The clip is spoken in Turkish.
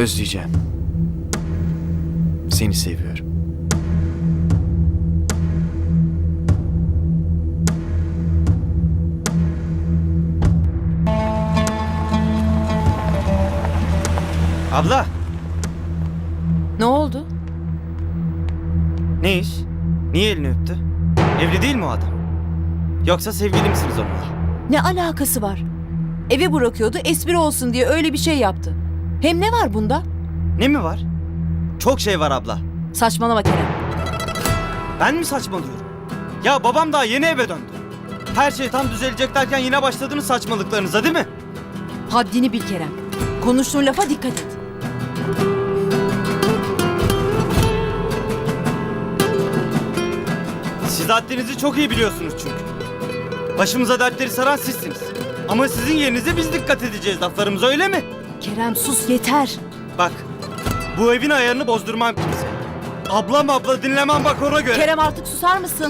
Özleyeceğim. Seni seviyorum. Abla Ne oldu? ne iş? Niye elini öptü? Evli değil mi o adam? Yoksa sevgili misiniz onunla? Ne alakası var? Eve bırakıyordu espri olsun diye öyle bir şey yaptı. Hem ne var bunda? Ne mi var? Çok şey var abla. Saçmalama Kerem. Ben mi saçmalıyorum? Ya babam daha yeni eve döndü. Her şey tam düzelecek derken yine başladınız saçmalıklarınıza değil mi? Haddini bil Kerem. Konuştuğun lafa dikkat et. Siz haddinizi çok iyi biliyorsunuz çünkü. Başımıza dertleri saran sizsiniz. Ama sizin yerinize biz dikkat edeceğiz laflarımıza öyle mi? Kerem sus yeter. Bak bu evin ayarını bozdurmam kimse. Ablam abla dinlemem bak ona göre. Kerem artık susar mısın?